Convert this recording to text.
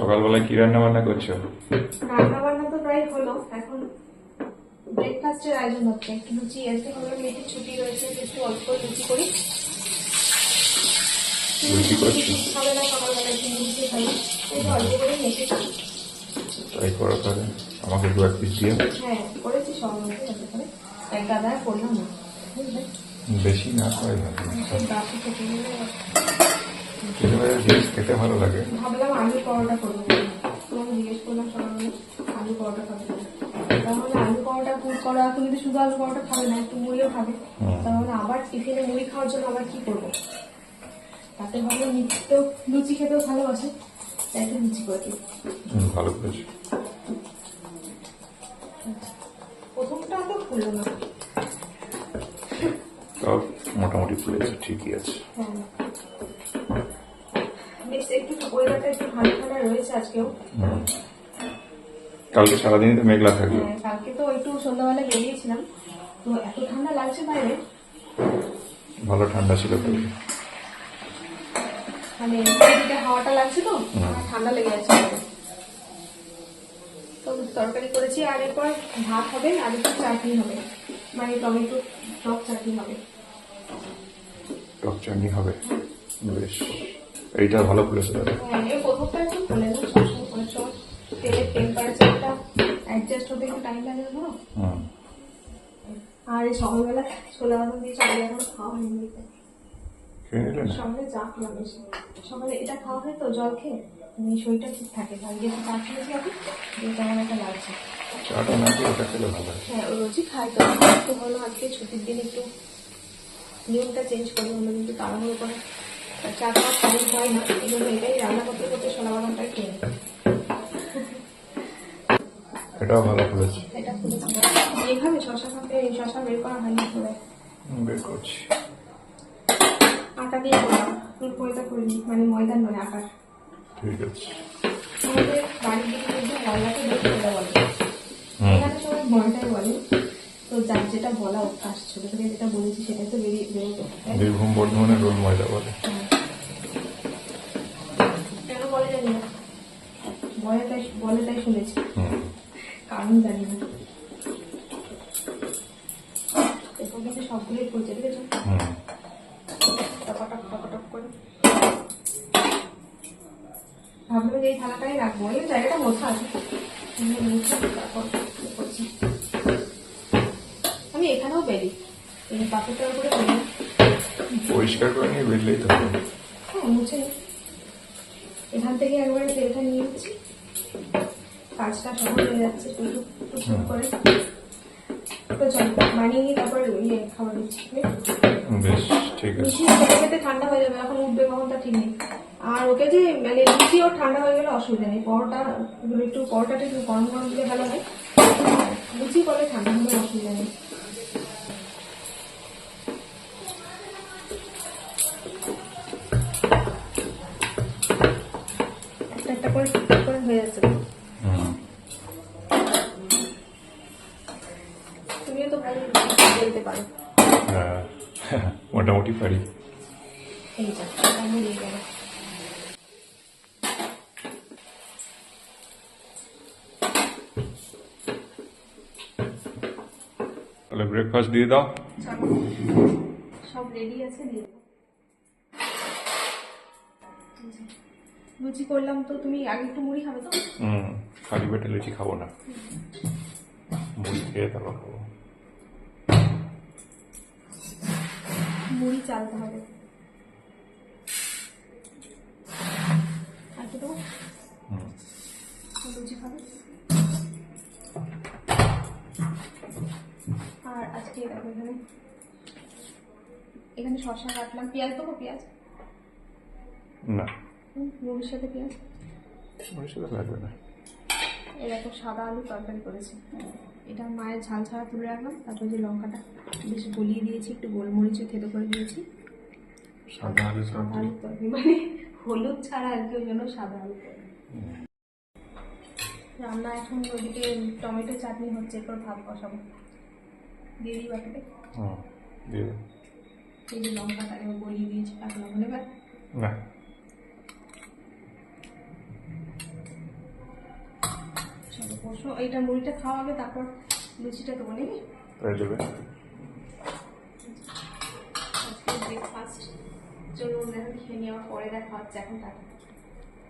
সকালবেলায় কি রান্না বান্না করছ? রান্না বান্না তো প্রায় হলো এখন ব্রেকফাস্টের আয়োজন হচ্ছে লুচি আজকে হলো মেয়েটির ছুটি রয়েছে একটু অল্প লুচি করি। লুচি করছ? খাবে না সকালবেলা একটু লুচি খাই একটু অল্প করে মেখে তাই করো তাহলে আমাকে দু এক পিস দিও। হ্যাঁ করেছি সব মধ্যে যাতে করে এক গাদা করলাম না। বেশি না হয় ভালো জিনিস খেতে ভালো লাগে। ভাবলাম আলু পরোটা করব। তোমাকে জিজ্ঞেস করলাম আলু পরোটা খাবে তাহলে আলু পরোটা পুর করা তুমি তো শুধু আলু পরোটা খাবে না একটু মুড়িও খাবে। তাহলে আবার টিফিনে মুড়ি খাওয়ার জন্য আবার কি করব? তাতে ভালো নিত্য লুচি খেতেও ভালোবাসে তাই একটু লুচি করে দিই। ভালো করেছ। প্রথমটা তো খুললো না। মোটামুটি ফুলেছে ঠিকই আছে। হ্যাঁ। একটু ওয়েদারটা একটু ঠান্ডা ঠান্ডা রয়েছে আজকেও। কালকে সারাদিনই তো মেঘলা থাকল হ্যাঁ, কালকে তো একটু সন্ধ্যাবেলা বেরিয়েছিলাম। তো এত ঠান্ডা লাগছে বাইরে? ভালো ঠান্ডা ছিল মানে হাওয়াটা লাগছে তো? ঠান্ডা লেগে যাচ্ছে তো তরকারি করেছি আর এরপর ভাত হবে আর একটু চাটনি হবে। মানে টমেটো টক চাটনি হবে। টক চাটনি হবে। বেশ। এইটা ভালো ফুলেছে দাদা হ্যাঁ আর সকালবেলা ছোলা বাদাম দিয়ে এখন খাওয়া হয়নি। সকালে চা খেলাম সকালে এটা খাওয়া হয় তো জল খেয়ে মানে শরীরটা ঠিক থাকে আর যেহেতু চা খেয়েছি এখন কেমন একটা লাগছে। চাটা না দিয়ে ওটা খেলে ভালো হ্যাঁ। রোজই খাই তো একটু হলো আজকে ছুটির দিন একটু নিয়মটা চেঞ্জ করি আমরা কিন্তু তাড়াহুড়ো করে। চা খাওয়া খালি হয় না এই জন্য এটাই রান্না করতে করতে সোনা বাদামটা খেয়ে এটাও ভালো ফুলেছে এটা খুলেছি এইভাবে শশা খাতে এই শশা বের করা হয়নি করে বের করছি। আটা দিয়ে করলাম ফুল ময়দা করিনি মানে ময়দা নয় আটার। ঠিক আছে। আমাদের বাড়ির দিকে কিন্তু ময়দাকে বের করে বলে হুম। এখানে সবাই ময়দাই বলে তো যার যেটা বলা অভ্যাস ছোট থেকে যেটা বলেছি সেটাই তো বেরিয়ে বেরোতো বীরভূম বর্ধমানের রোল ময়দা বলে হ্যাঁ। কেন বলে জানি না বলে তাই শুনেছি। কারণ জানি না। এরপর কিন্তু সবগুলোই পড়ছে ঠিক আছে টপাটপ টপাটপ করে। ভাবলাম যে এই থালাটাই রাখব। এই জায়গাটা মোছা আছে। আমি তারপর করছি। আমি এখানেও বেরি। এই পাথরটার উপরে বেরি। পরিষ্কার করে নিয়ে বেরলেই তো হ্যাঁ মুছে। এখান থেকে একবারে তেলটা নিয়ে নিচ্ছি। কাজটা সহজ হয়ে যাচ্ছে একটু টুক টুক টুক করে। তো চল বানিয়ে নিয়ে তারপর ইয়ে খাবার দিচ্ছি বেশ ঠিক আছে। খেতে খেতে ঠান্ডা হয়ে যাবে এখন উঠবে কখন তা ঠিক নেই। আর ওকে যে মানে লুচি ওর ঠান্ডা হয়ে গেলে অসুবিধা নেই পরটা একটু পরটা একটু গরম গরম দিলে ভালো হয়। লুচি করলে ঠান্ডা হলে অসুবিধা নেই। বেলতে পারো হ্যাঁ। মোটামুটি পারি। গেল তাহলে ব্রেকফাস্ট দিয়ে দাও। সব রেডি আছে দিয়ে লুচি করলাম তো তুমি আগে একটু মুড়ি খাবে তো? হুম খালি পেটে লুচি খাব না। মুড়ি খেয়ে তারপর খাব। মুড়ি চালতে হবে। আর কি দেবো? লুচি খাবে। আর আজকে এখানে এখানে শসা কাটলাম। পেঁয়াজ দেবো? পেঁয়াজ? না। মুড়ির সাথে পেঁয়াজ? মুড়ির সাথে লাগবে না। দেখো সাদা আলু তরকারি করেছি। এটা মায়ের ঝাল ছাড়া তুলে রাখলাম। তারপর যে লঙ্কাটা বেশ গলিয়ে দিয়েছি একটু গোলমরিচও থেতো করে দিয়েছি। সাদা আলু তরকারি মানে হলুদ ছাড়া আর কি ওই জন্য সাদা আলু রান্না এখন ওইদিকে টমেটো চাটনি হচ্ছে এরপর ভাত বসাবো। দিয়ে দিই বাটাতে। এই যে লঙ্কাটা গলিয়ে দিয়েছি কাঁচা লঙ্কা। না বসো এইটা মুড়িটা খাওয়া হবে তারপর লুচিটা দেবো নাকি? তাই দেবে ব্রেকফাস্ট চলুন দেখুন খেয়ে নেওয়ার পরে দেখা হচ্ছে এখন টাটা।